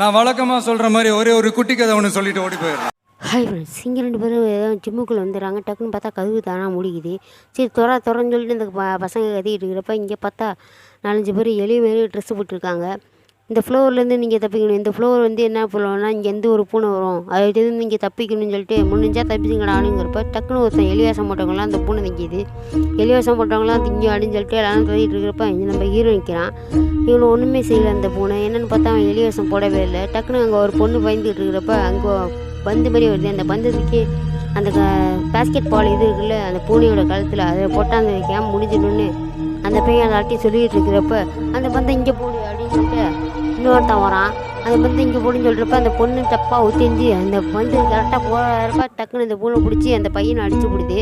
நான் வழக்கமாக சொல்கிற மாதிரி ஒரே ஒரு குட்டி கதை ஒன்று சொல்லிட்டு ஓடி போயிடுறேன். ஹாய் ஃப்ரெண்ட்ஸ் இங்கே ரெண்டு பேரும் ஏதோ ஜிம்முக்குள்ளே வந்துடுறாங்க. டக்குன்னு பார்த்தா கதவு தானா முடிக்குது. சரி துற துறன்னு சொல்லிட்டு இந்த ப பசங்க கத்திக்கிட்டு இருக்கிறப்ப இங்கே பார்த்தா நாலஞ்சு பேர் எளிய மாரி ட்ரெஸ்ஸு போட்டிருக்காங்க. இந்த ஃப்ளோர்லேருந்து நீங்கள் தப்பிக்கணும். இந்த ஃப்ளோர் வந்து என்ன பண்ணுவோம்னா இங்கேருந்து ஒரு பூனை வரும். அதுலேருந்து நீங்கள் தப்பிக்கணும்னு சொல்லிட்டு முடிஞ்சால் தப்பிச்சுங்கடானுங்கிறப்ப அப்படிங்கிறப்ப டக்குன்னு ஒருத்தன் எலிவாசம் போட்டவங்களாம் அந்த பூனை நிற்கிது எலிவாசம் போட்டவங்களாம் திங்க அப்படின்னு சொல்லிட்டு எல்லாரும் தள்ளிட்டு இருக்கிறப்ப இங்கே நம்ம ஹீரோ நிற்கிறான் இவனை ஒன்றுமே செய்யல அந்த பூனை. என்னென்னு பார்த்தா அவன் எலிவாசம் போடவே இல்லை. டக்குன்னு அங்கே ஒரு பொண்ணு பயந்துட்டு இருக்கிறப்ப அங்கே பந்து மாதிரி வருது. அந்த பந்தத்துக்கு அந்த பேஸ்கெட் பால் இது இருக்குல்ல அந்த பூனையோட கழுத்தில். அதை போட்டால் அந்த கேம் அந்த பையன் அதை ஆட்டி சொல்லிகிட்டு இருக்கிறப்ப அந்த பந்தை இங்கே போடு அப்படின்னு சொல்லிட்டு இன்னொருத்தன் வரான். அந்த வந்து இங்கே போடுன்னு சொல்கிறப்ப அந்த பொண்ணு தப்பாக ஒத்திஞ்சு அந்த பந்து கரெக்டாக போகிறப்ப டக்குன்னு இந்த பூனை பிடிச்சி அந்த பையனை அடிச்சு பிடிது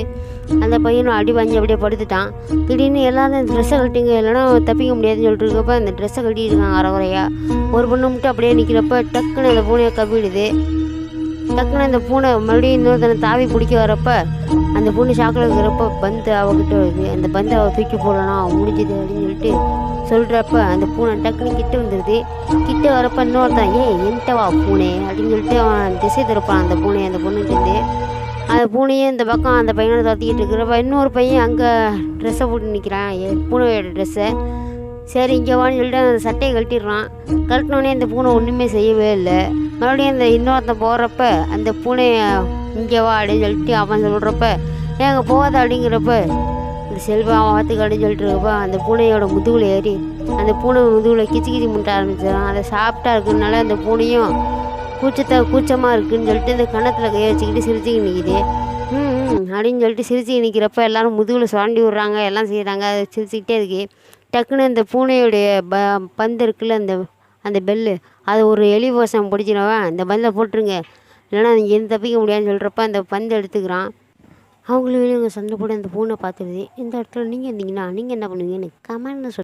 அந்த பையனும் அடி வாங்கி அப்படியே படுத்துட்டான். திடீர்னு எல்லாரும் ட்ரெஸ்ஸை கட்டிங்க இல்லைன்னா தப்பிக்க முடியாதுன்னு சொல்லிட்டு இருக்கப்ப அந்த ட்ரெஸ்ஸை கட்டிட்டு இருக்காங்க அறகுறையாக ஒரு பொண்ணு மட்டும் அப்படியே நிற்கிறப்ப டக்குன்னு அந்த பூனையை கவிடுது டக்குன்னு அந்த பூனை மறுபடியும் இன்னொருத்தனை தாவி பிடிக்க வரப்ப அந்த பூனை ஷாக்கில் இருக்கிறப்ப பந்து அவகிட்ட வருது அந்த பந்து அவள் தூக்கி போடணும் முடிஞ்சது அப்படின்னு சொல்லிட்டு சொல்கிறப்ப அந்த பூனை டக்குன்னு கிட்ட வந்துடுது கிட்ட வரப்ப இன்னொருத்தன் ஏய் என்கிட்டவா பூனை அப்படின்னு சொல்லிட்டு அவன் திசை திருப்பான் அந்த பூனை அந்த பொண்ணுகிட்டேருந்து அந்த பூனையும் இந்த பக்கம் அந்த பையனை துரத்திக்கிட்டு இருக்கிறப்ப இன்னொரு பையன் அங்கே ட்ரெஸ்ஸை போட்டு நிற்கிறான் என் பூனையோட ட்ரெஸ்ஸை சரி இங்கே வான்னு சொல்லிட்டு அந்த சட்டையை கழட்டிடுறான். கழட்டினோடனே அந்த பூனை ஒன்றுமே செய்யவே இல்லை. மறுபடியும் அந்த இன்னொருத்தன் போகிறப்ப அந்த பூனையை இங்கே வா அப்படின்னு சொல்லிட்டு அவன் சொல்கிறப்ப ஏங்க போகாத அப்படிங்கிறப்ப இந்த செல்வா அவன் வாத்துக்கு அப்படின்னு சொல்லிட்டு இருக்கப்ப அந்த பூனையோட முதுகில் ஏறி அந்த பூனை முதுகில் கிச்சி கிச்சி முட்ட ஆரம்பிச்சிடும். அதை சாப்பிட்டா இருக்கிறதுனால அந்த பூனையும் கூச்சத்தை கூச்சமாக இருக்குன்னு சொல்லிட்டு இந்த கன்னத்தில் கையை வச்சுக்கிட்டு சிரிச்சுக்கி நிற்கிது ம் அப்படின்னு சொல்லிட்டு சிரிச்சு நிற்கிறப்ப எல்லாரும் முதுகில் சுரண்டி விட்றாங்க எல்லாம் செய்கிறாங்க அதை சிரிச்சுக்கிட்டே இருக்கு. டக்குன்னு அந்த பூனையுடைய ப பந்து இருக்குல்ல அந்த அந்த பெல்லு. அது ஒரு எலி கோசம் பிடிச்சினவன் அந்த பந்தை போட்டுருங்க. இல்லைன்னா நீங்கள் எந்த தப்பிக்க முடியாதுன்னு சொல்கிறப்ப அந்த பந்து எடுத்துக்கிறான். அவங்களும் இவங்க சண்டை போட்டு அந்த பூனை பார்த்துருது. இந்த இடத்துல நீங்கள் இருந்தீங்கன்னா நீங்கள் என்ன பண்ணுவீங்கன்னு கமெண்ட்னு சொல்